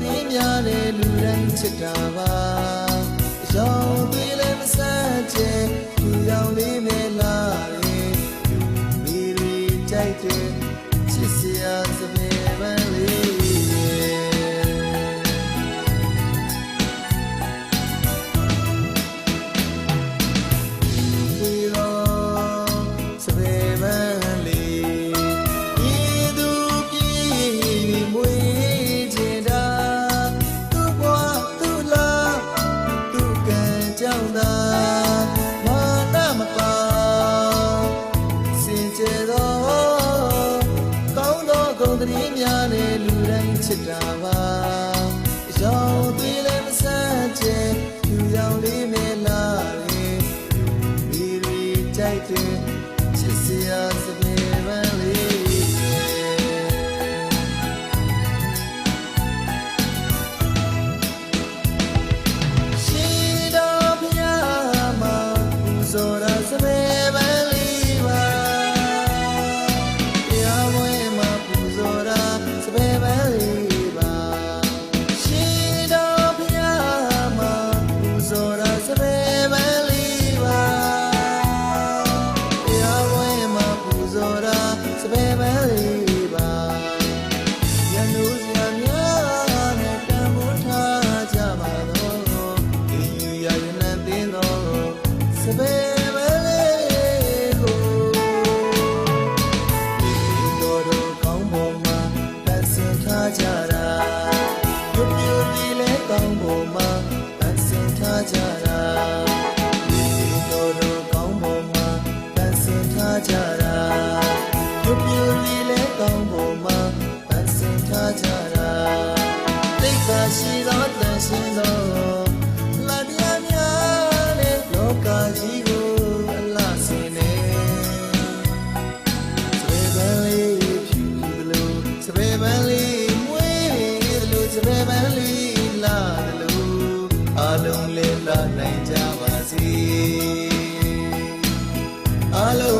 သောဂုဏ်သတင်းများနဲ့လူတိုင်းချစ်တာပါအယောင်သွေးလည်းမဆန်းကျင်လူရောင်လေးနဲ့လာရင်လူမီရီကြိုက်တဲ့ချ ကောင်းသောဂုဏ်သတင်းများနဲ့လူတိုင်းချစ်တာပါအယောင်သွေးလည်းမဆန်းကျင် စပယ်ပန်းလေးကိုဒီတော်တော်ကောင်းပေါ်မှာပတ်စင်ထားကြတာပြုတ်ပြုတ်လေးလဲကောင်းပေါ်မှာပတ်စင်ထားကြတာဒီတော်တော်ကောင်းပေါ်မှာပန်းစင်ထားကြတာပြုပြူလေးလဲကောင်းပေါ်မှာပန်းစင်ထားကြတာတိတ်ခါရှိသော ကကြီးကိုအလားစင်နေစပယ်ပန်းလေးဖြူသလိုစပယ်ပန်းလေးမွေးသလိုစပယ်ပန်းလေးလာသလိုအလုံးလေးလာနိုင်ကြပါစေအလုံး